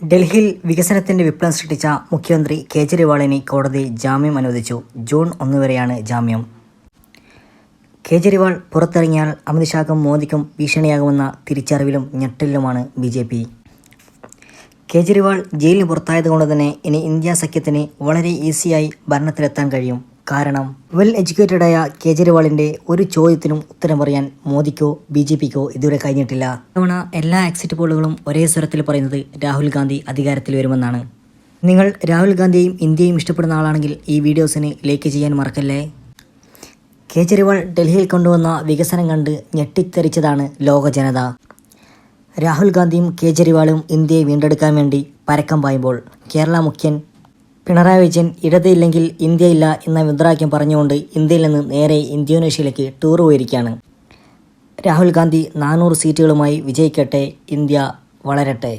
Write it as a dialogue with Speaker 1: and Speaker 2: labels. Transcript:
Speaker 1: ഡൽഹിയിൽ വികസനത്തിന്റെ വിപ്ലവം സൃഷ്ടിച്ച മുഖ്യമന്ത്രി കേജ്രിവാളിന് കോടതി ജാമ്യം അനുവദിച്ചു. ജൂൺ ഒന്ന് വരെയാണ് ജാമ്യം. കേജ്രിവാൾ പുറത്തിറങ്ങിയാൽ അമിത്ഷാക്കും മോദിക്കും ഭീഷണിയാകുമെന്ന തിരിച്ചറിവിലും ഞെട്ടലിലുമാണ് ബി ജെ പി. കേജ്രിവാൾ ജയിലിന് പുറത്തായതുകൊണ്ട് തന്നെ ഇനി ഇന്ത്യ സഖ്യത്തിന് വളരെ ഈസിയായി ഭരണത്തിലെത്താൻ കഴിയും. കാരണം വെൽ എഡ്യൂക്കേറ്റഡായ കേജ്രിവാളിന്റെ ഒരു ചോദ്യത്തിനും ഉത്തരം പറയാൻ മോദിക്കോ ബി ജെ പിക്കോ ഇതുവരെ കഴിഞ്ഞിട്ടില്ല. ഇത്തവണ എല്ലാ എക്സിറ്റ് പോളുകളും ഒരേ സ്വരത്തിൽ പറയുന്നത് രാഹുൽ ഗാന്ധി അധികാരത്തിൽ വരുമെന്നാണ്. നിങ്ങൾ രാഹുൽ ഗാന്ധിയെയും ഇന്ത്യയും ഇഷ്ടപ്പെടുന്ന ആളാണെങ്കിൽ ഈ വീഡിയോസിന് ലൈക്ക് ചെയ്യാൻ മറക്കല്ലേ? കേജ്രിവാൾ ഡൽഹിയിൽ കൊണ്ടുവന്ന വികസനം കണ്ട് ഞെട്ടിത്തെറിച്ചതാണ് ലോക ജനത. രാഹുൽ ഗാന്ധിയും കേജ്രിവാളും ഇന്ത്യയെ വീണ്ടെടുക്കാൻ വേണ്ടി പരക്കം പായുമ്പോൾ കേരള മുഖ്യൻ പിണറായി വിജയൻ ഇടതില്ലെങ്കിൽ ഇന്ത്യയില്ല എന്ന മുദ്രാവാക്യം പറഞ്ഞുകൊണ്ട് ഇന്ത്യയിൽ നിന്ന് നേരെ ഇന്തോനേഷ്യയിലേക്ക് ടൂർ പോയിരിക്കുകയാണ്. രാഹുൽ ഗാന്ധി നാനൂറ് സീറ്റുകളുമായി വിജയിക്കട്ടെ ഇന്ത്യ വളരട്ടെ.